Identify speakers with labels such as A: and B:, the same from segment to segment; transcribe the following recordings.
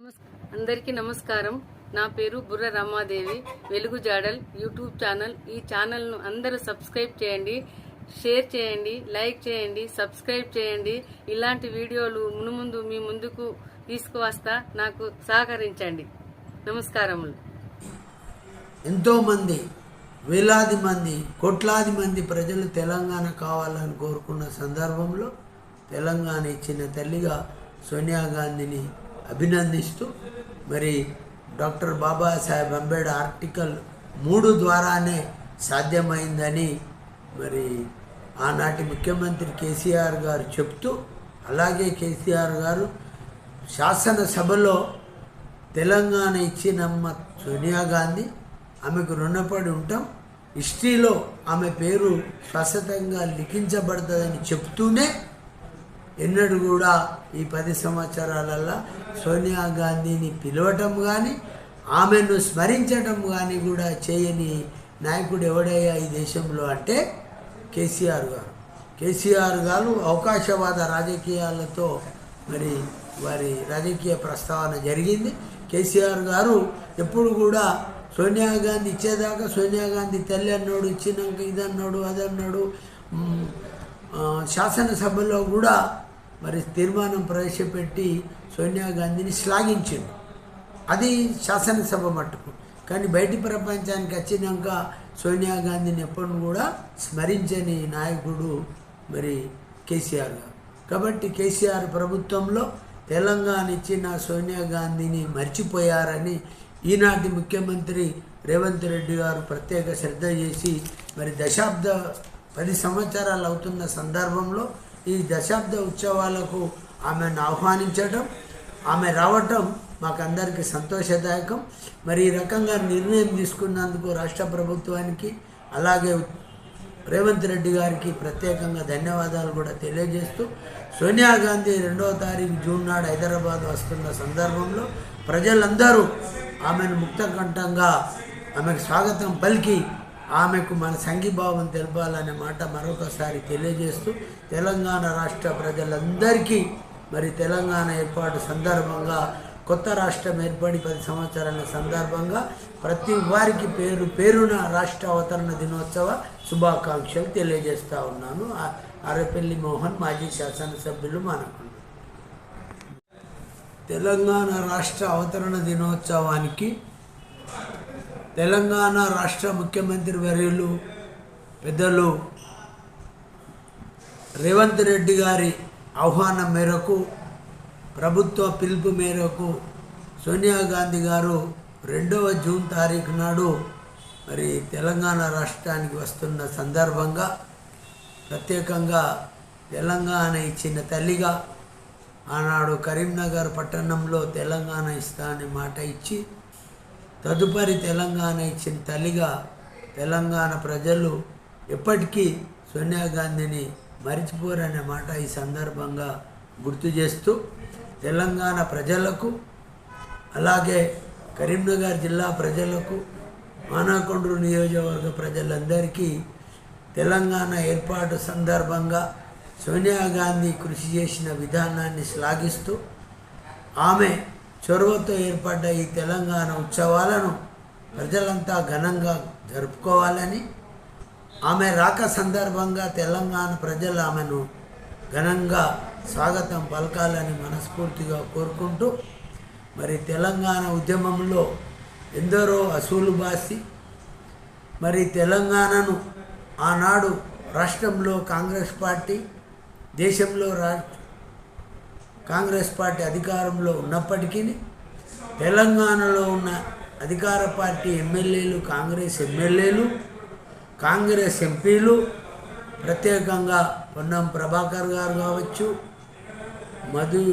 A: అందరికీ నమస్కారం. నా పేరు బుర్ర రమాదేవి. వెలుగు జాడల్ యూట్యూబ్ ఛానల్. ఈ ఛానల్ను అందరూ సబ్స్క్రైబ్ చేయండి షేర్ చేయండి లైక్ చేయండి సబ్స్క్రైబ్ చేయండి. ఇలాంటి వీడియోలు మునుముందు మీ ముందుకు తీసుకువస్తా నాకు సహకరించండి. నమస్కారములు.
B: ఎంతోమంది వేలాది మంది కోట్లాది మంది ప్రజలు తెలంగాణ కావాలని కోరుకున్న సందర్భంలో తెలంగాణ ఇచ్చిన తల్లిగా సోనియా గాంధీని అభినందిస్తూ మరి డాక్టర్ బాబాసాహెబ్ అంబేడ్ ఆర్టికల్ మూడు ద్వారానే సాధ్యమైందని మరి ఆనాటి ముఖ్యమంత్రి కేసీఆర్ గారు చెప్తూ అలాగే కేసీఆర్ గారు శాసనసభలో తెలంగాణ ఇచ్చినమ్మ సోనియా గాంధీ ఆమెకు రుణపడి ఉంటాం. హిస్టరీలో ఆమె పేరు శాశ్వతంగా లిఖించబడుతుందని చెప్తూనే ఎన్నడూ కూడా ఈ పది సంవత్సరాలల్లో సోనియా గాంధీని పిలవటం కానీ ఆమెను స్మరించటం కానీ కూడా చేయని నాయకుడు ఎవడయ్యా ఈ దేశంలో అంటే కేసీఆర్ గారు. కేసీఆర్ గారు అవకాశవాద రాజకీయాలతో మరి వారి రాజకీయ ప్రస్తావన జరిగింది. కేసీఆర్ గారు ఎప్పుడు కూడా సోనియా గాంధీ ఇచ్చేదాకా సోనియా గాంధీ తల్లి అన్నాడు ఇచ్చినాక ఇది అన్నాడు అది అన్నాడు శాసనసభలో కూడా మరి తీర్మానం ప్రవేశపెట్టి సోనియా గాంధీని శ్లాఘించిండు అది శాసనసభ మట్టుకు. కానీ బయటి ప్రపంచానికి వచ్చినాక సోనియా గాంధీని ఎప్పుడు కూడా స్మరించని నాయకుడు మరి కేసీఆర్ గారు. కాబట్టి కేసీఆర్ ప్రభుత్వంలో తెలంగాణ ఇచ్చిన సోనియా గాంధీని మర్చిపోయారని ఈనాటి ముఖ్యమంత్రి రేవంత్ రెడ్డి గారు ప్రత్యేక శ్రద్ధ చేసి మరి దశాబ్ద పది సంవత్సరాలు అవుతున్న సందర్భంలో ఈ దశాబ్ద ఉత్సవాలకు ఆమెను ఆహ్వానించడం ఆమె రావటం మాకందరికీ సంతోషదాయకం. మరి ఈ రకంగా నిర్ణయం తీసుకున్నందుకు రాష్ట్ర ప్రభుత్వానికి అలాగే రేవంత్ రెడ్డి గారికి ప్రత్యేకంగా ధన్యవాదాలు కూడా తెలియజేస్తూ సోనియా గాంధీ రెండవ తారీఖు జూన్ నాడు హైదరాబాద్ వస్తున్న సందర్భంలో ప్రజలందరూ ఆమెను ముక్తకంఠంగా ఆమెకు స్వాగతం పలికి ఆమెకు మన సంఘీభావం తెలపాలనే మాట మరొకసారి తెలియజేస్తూ తెలంగాణ రాష్ట్ర ప్రజలందరికీ మరి తెలంగాణ ఏర్పాటు సందర్భంగా కొత్త రాష్ట్రం ఏర్పడి పది సంవత్సరాల సందర్భంగా ప్రతి వారికి పేరు పేరున రాష్ట్ర అవతరణ దినోత్సవ శుభాకాంక్షలు తెలియజేస్తూ ఉన్నాను. అరపల్లి మోహన్ మాజీ శాసనసభ్యులు మనకు తెలంగాణ రాష్ట్ర అవతరణ దినోత్సవానికి తెలంగాణ రాష్ట్ర ముఖ్యమంత్రి వర్యులు పెద్దలు రేవంత్ రెడ్డి గారి ఆహ్వానం మేరకు ప్రభుత్వ పిలుపు మేరకు సోనియా గాంధీ గారు రెండవ జూన్ తారీఖు నాడు మరి తెలంగాణ రాష్ట్రానికి వస్తున్న సందర్భంగా ప్రత్యేకంగా తెలంగాణ ఇచ్చిన తల్లిగా ఆనాడు కరీంనగర్ పట్టణంలో తెలంగాణ ఇస్తా అనే మాట ఇచ్చి తదుపరి తెలంగాణ ఇచ్చిన తల్లిగా తెలంగాణ ప్రజలు ఎప్పటికీ సోనియా గాంధీని మరిచిపోరనే మాట ఈ సందర్భంగా గుర్తు చేస్తూ తెలంగాణ ప్రజలకు అలాగే కరీంనగర్ జిల్లా ప్రజలకు మానకొండ్రు నియోజకవర్గ ప్రజలందరికీ తెలంగాణ ఏర్పాటు సందర్భంగా సోనియా గాంధీ కృషి చేసిన విధానాన్ని శ్లాఘిస్తూ ఆమె చొరవతో ఏర్పడ్డ ఈ తెలంగాణ ఉత్సవాలను ప్రజలంతా ఘనంగా జరుపుకోవాలని ఆమె రాక సందర్భంగా తెలంగాణ ప్రజలు ఆమెను ఘనంగా స్వాగతం పలకాలని మనస్ఫూర్తిగా కోరుకుంటూ మరి తెలంగాణ ఉద్యమంలో ఎందరో అసూలు బాసి మరి తెలంగాణను ఆనాడు రాష్ట్రంలో కాంగ్రెస్ పార్టీ దేశంలో రా కాంగ్రెస్ పార్టీ అధికారంలో ఉన్నప్పటికీ తెలంగాణలో ఉన్న అధికార పార్టీ ఎమ్మెల్యేలు కాంగ్రెస్ ఎమ్మెల్యేలు కాంగ్రెస్ ఎంపీలు ప్రత్యేకంగా పొన్నం ప్రభాకర్ గారు కావచ్చు మధు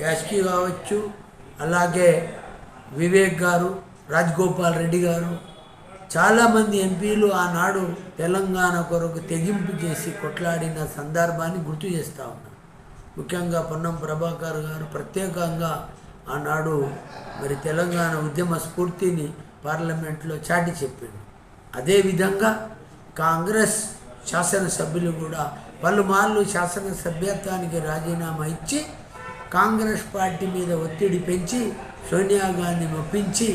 B: యాష్కి కావచ్చు అలాగే వివేక్ గారు రాజ్గోపాల్ రెడ్డి గారు చాలామంది ఎంపీలు ఆనాడు తెలంగాణ కొరకు తెగింపు చేసి కొట్లాడిన సందర్భాన్ని గుర్తు చేస్తూ ఉన్నారు ముఖ్యంగా పొన్నం ప్రభాకర్ గారు ప్రత్యేకంగా ఆనాడు మరి తెలంగాణ ఉద్యమ స్ఫూర్తిని పార్లమెంట్లో చాటి చెప్పింది అదేవిధంగా కాంగ్రెస్ శాసనసభ్యులు కూడా పలుమార్లు శాసనసభ్యత్వానికి రాజీనామా ఇచ్చి కాంగ్రెస్ పార్టీ మీద ఒత్తిడి పెంచి సోనియా గాంధీ ఒప్పించి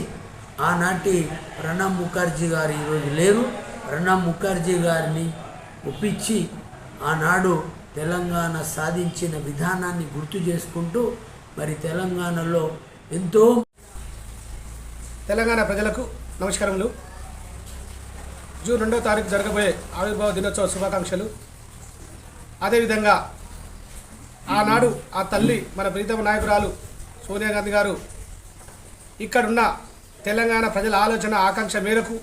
B: ఆనాటి ప్రణబ్ ముఖర్జీ గారు ఈరోజు లేరు. ప్రణబ్ ముఖర్జీ గారిని ఒప్పించి ఆనాడు తెలంగాణ సాధించిన విధానాన్ని గుర్తు చేసుకుంటూ మరి తెలంగాణలో ఎంతో
C: తెలంగాణ ప్రజలకు నమస్కారములు. జూన్ రెండవ తారీఖు జరగబోయే ఆవిర్భావ దినోత్సవ శుభాకాంక్షలు. అదేవిధంగా ఆనాడు ఆ తల్లి మన ప్రీతమ నాయకురాలు సోనియా గాంధీ గారు ఇక్కడున్న తెలంగాణ ప్రజల ఆలోచన ఆకాంక్ష మేరకు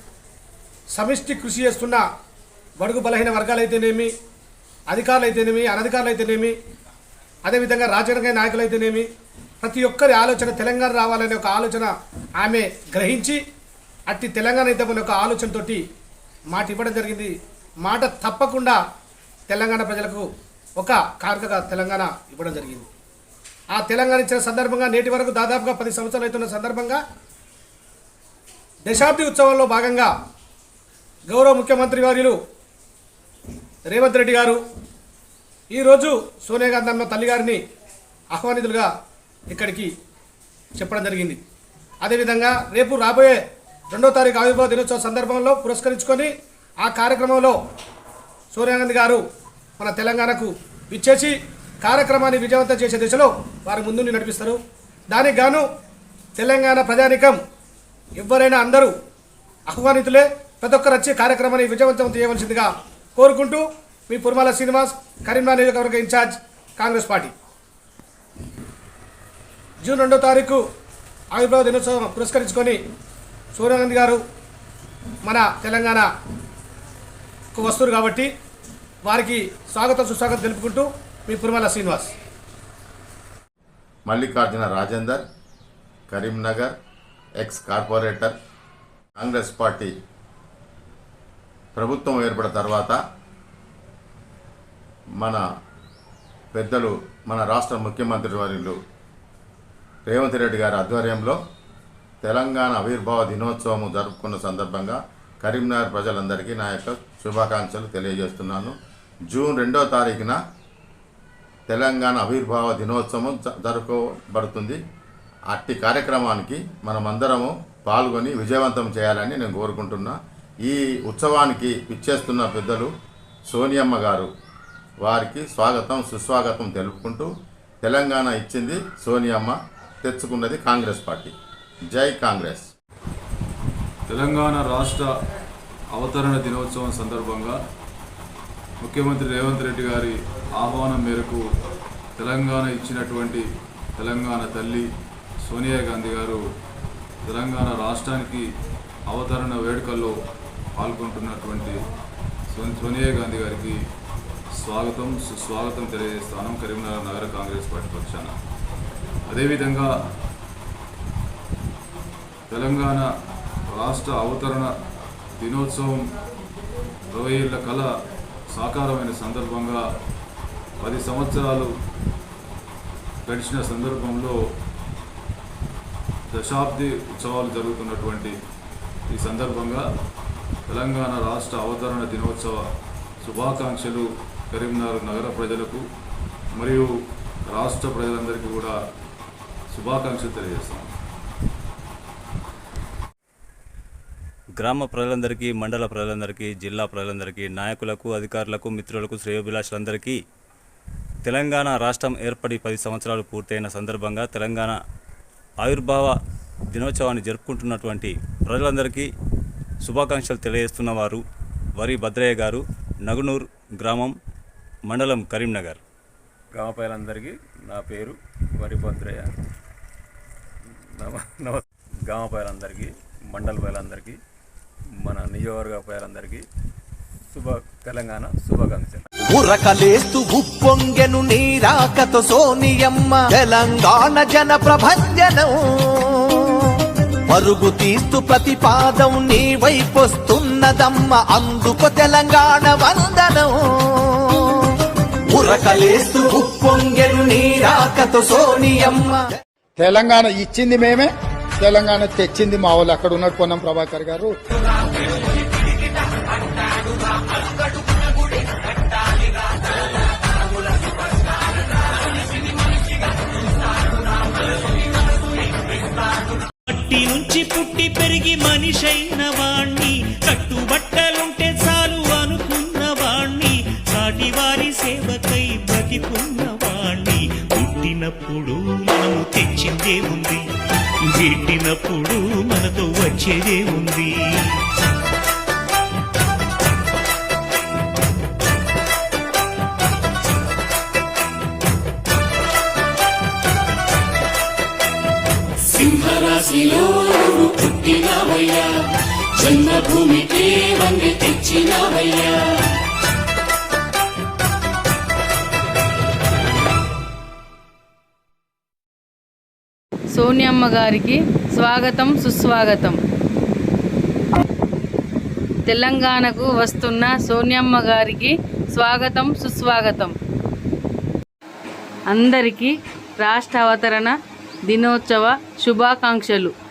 C: సమిష్టి కృషి చేస్తున్న బడుగు బలహీన వర్గాలైతేనేమి అధికారులు అయితేనేమి అనధికారులు అయితేనేమి అదేవిధంగా రాజకీయ అయితేనేమి ప్రతి ఒక్కరి ఆలోచన తెలంగాణ రావాలనే ఒక ఆలోచన ఆమె గ్రహించి అట్టి తెలంగాణ ఇద్దామనే ఒక ఆలోచనతోటి మాట ఇవ్వడం జరిగింది. మాట తప్పకుండా తెలంగాణ ప్రజలకు ఒక కానుకగా తెలంగాణ ఇవ్వడం జరిగింది. ఆ తెలంగాణ ఇచ్చిన సందర్భంగా నేటి వరకు దాదాపుగా పది సంవత్సరాలు అవుతున్న సందర్భంగా దశాబ్ది ఉత్సవంలో భాగంగా గౌరవ ముఖ్యమంత్రి వర్యులు రేవంత్ రెడ్డి గారు ఈరోజు సోనియా గాంధీ అమ్మ తల్లి గారిని ఆహ్వానితులుగా ఇక్కడికి చెప్పడం జరిగింది. అదేవిధంగా రేపు రాబోయే రెండో తారీఖు ఆవిర్భావ దినోత్సవ సందర్భంలో పురస్కరించుకొని ఆ కార్యక్రమంలో సోనియా గాంధీ గారు మన తెలంగాణకు విచ్చేసి కార్యక్రమాన్ని విజయవంతం చేసే దిశలో వారు ముందుండి నడిపిస్తారు. దానికి గాను తెలంగాణ ప్రజానికం ఎవరైనా అందరూ ఆహ్వానితులే ప్రతి ఒక్కరు వచ్చి కార్యక్రమాన్ని విజయవంతం చేయవలసిందిగా కోరుకుంటూ మీ పుర్మాల శ్రీనివాస్ కరీంనగర్ నియోజకవర్గ ఇన్ఛార్జ్ కాంగ్రెస్ పార్టీ. జూన్ రెండో తారీఖు ఆవిర్భావ దినోత్సవం పురస్కరించుకొని సోనియా గారు మన తెలంగాణకు వస్తున్నారు కాబట్టి వారికి స్వాగతం సుస్వాగతం తెలుపుకుంటూ మీ Purmala Srinivas.
D: Mallikarjuna Rajender Karimnagar ex corporator Congress party ప్రభుత్వం ఏర్పడిన తర్వాత మన పెద్దలు మన రాష్ట్ర ముఖ్యమంత్రి వర్యులు రేవంత్ రెడ్డి గారి ఆధ్వర్యంలో తెలంగాణ ఆవిర్భావ దినోత్సవం జరుపుకున్న సందర్భంగా కరీంనగర్ ప్రజలందరికీ నా యొక్క శుభాకాంక్షలు తెలియజేస్తున్నాను. జూన్ రెండో తారీఖున తెలంగాణ ఆవిర్భావ దినోత్సవం జ- జరుపుకోబడుతుంది. అట్టి కార్యక్రమానికి మనమందరము పాల్గొని విజయవంతం చేయాలని నేను కోరుకుంటున్నా. ఈ ఉత్సవానికి పిచ్చేస్తున్న పెద్దలు సోనియమ్మ గారు. వారికి స్వాగతం సుస్వాగతం తెలుపుకుంటూ తెలంగాణ ఇచ్చింది సోనియమ్మ తెచ్చుకున్నది కాంగ్రెస్ పార్టీ. జై కాంగ్రెస్.
E: తెలంగాణ రాష్ట్ర అవతరణ దినోత్సవం సందర్భంగా ముఖ్యమంత్రి రేవంత్ రెడ్డి గారి ఆహ్వానం మేరకు తెలంగాణ ఇచ్చినటువంటి తెలంగాణ తల్లి సోనియా గాంధీ గారు తెలంగాణ రాష్ట్రానికి అవతరణ వేడుకల్లో పాల్గొంటున్నటువంటి సో- సోనియా గాంధీ గారికి స్వాగతం సుస్వాగతం తెలియజేస్తాను కరీంనగర్ నగర కాంగ్రెస్ పార్టీ పక్షాన. అదేవిధంగా తెలంగాణ రాష్ట్ర అవతరణ దినోత్సవం ఇరవై ఏళ్ళ కళ సాకారమైన సందర్భంగా పది సంవత్సరాలు గడిచిన సందర్భంలో దశాబ్ది ఉత్సవాలు జరుగుతున్నటువంటి ఈ సందర్భంగా తెలంగాణ రాష్ట్ర అవతరణ దినోత్సవ శుభాకాంక్షలు కరీంనగర్ నగర ప్రజలకు మరియు రాష్ట్ర ప్రజలందరికీ కూడా శుభాకాంక్షలు తెలియజేస్తాం.
F: గ్రామ ప్రజలందరికీ మండల ప్రజలందరికీ జిల్లా ప్రజలందరికీ నాయకులకు అధికారులకు మిత్రులకు శ్రేయోభిలాషులందరికీ తెలంగాణ రాష్ట్రం ఏర్పడి పది సంవత్సరాలు పూర్తయిన సందర్భంగా తెలంగాణ ఆవిర్భావ దినోత్సవాన్ని జరుపుకుంటున్నటువంటి ప్రజలందరికీ శుభాకాంక్షలు తెలియజేస్తున్న వారు వరి భద్రయ్య గారు నగునూర్ గ్రామం మండలం కరీంనగర్.
G: గ్రామ ప్రజలందరికీ నా పేరు వరిభద్రయ్య నమ నమ గ్రామ ప్రజలందరికీ మండల ప్రజలందరికీ మన నియోజకవర్గ ప్రజలందరికీ శుభ తెలంగాణ శుభాకాంక్షలు.
H: ఉరకలేస్తూ ఉప్పొంగెను నీరాకతో సోనియమ్మ తెలంగాణ జన ప్రభంజనం. పరుగు తీస్తూ ప్రతిపాదం నీ వైపొస్తున్నదమ్మ అందుకు తెలంగాణ వందనం. ఉరకలేస్తూ ఉప్పొంగెను సోనియమ్మ
I: తెలంగాణ ఇచ్చింది మేమే తెలంగాణ తెచ్చింది మా వాళ్ళు. అక్కడ ఉన్నట్టు పొన్నం ప్రభాకర్ గారు.
J: పుట్టి మనిషైన వాణ్ణి కట్టుబట్టలుంటే చాలు అనుకున్న వాణ్ణి సాటి వారి సేవకై బ్రతికున్న వాణ్ణి. పుట్టినప్పుడు మనము తెచ్చిందే ఉంది పెట్టినప్పుడు మనతో వచ్చేదే ఉంది. కాశీలో నువ్వు పుట్టినావయ్యా. జన్మభూమికి వంగి తెచ్చినావయ్యా.
A: సోనియమ్మ గారికి స్వాగతం సుస్వాగతం. తెలంగాణకు వస్తున్న సోనియమ్మ గారికి స్వాగతం సుస్వాగతం. అందరికీ రాష్ట్ర అవతరణ దినోత్సవ శుభాకాంక్షలు.